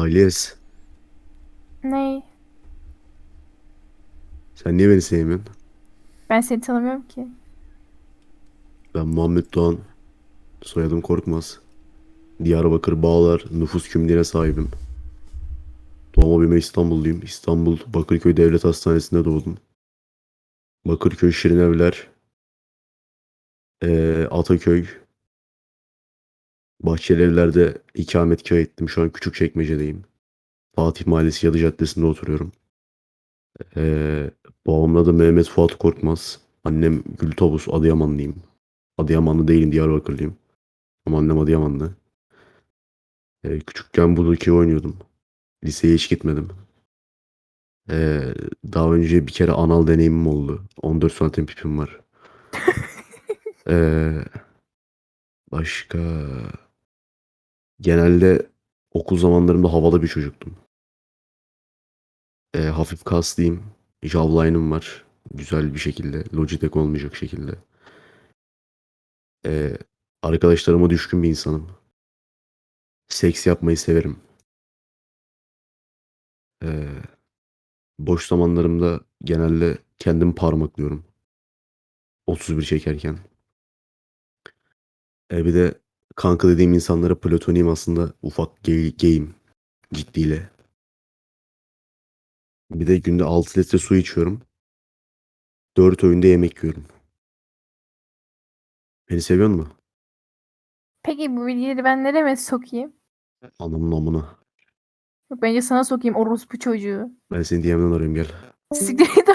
Alias, Ney? sen niye beni sevmiyorsun? Ben seni tanımıyorum ki. Ben Muhammed Doğan, soyadım Korkmaz. Diyarbakır Bağlar nüfus kimliğine sahibim. Doğma büyüme İstanbulluyum. İstanbul Bakırköy Devlet Hastanesi'nde doğdum. Bakırköy Şirinevler, eee Ataköy, Bahçelievler'de ikametgah ettim. Şu an Küçükçekmece'deyim. Fatih Mahallesi Yadı Caddesi'nde oturuyorum. Eee babamın adı Mehmet Fuat Korkmaz. Annem Gül Tavus, Adıyamanlıyım. Adıyamanlı değilim, Diyarbakırlıyım. Ama annem Adıyamanlı. Ee, küçükken Budokai oynuyordum. Liseye hiç gitmedim. Ee, daha önce bir kere anal deneyimim oldu. 14 santim pipim var. Ee, başka... Genelde okul zamanlarımda havalı bir çocuktum. Ee, hafif kaslıyım. Jawline'ım var. Güzel bir şekilde. Logitech olmayacak şekilde. Ee, arkadaşlarıma düşkün bir insanım. Seks yapmayı severim. Ee, boş zamanlarımda genelde kendim parmaklıyorum. 31 çekerken. Ee, bir de kanka dediğim insanlara platoniyim aslında ufak gay, gayim. Ciddiyle. Bir de günde 6 litre su içiyorum. 4 öğünde yemek yiyorum. Beni seviyor musun? Peki bu bilgileri ben nereye sokayım? Anamın amına. Yok bence sana sokayım orospu çocuğu. Ben seni DM'den arıyorum gel. Siktir git.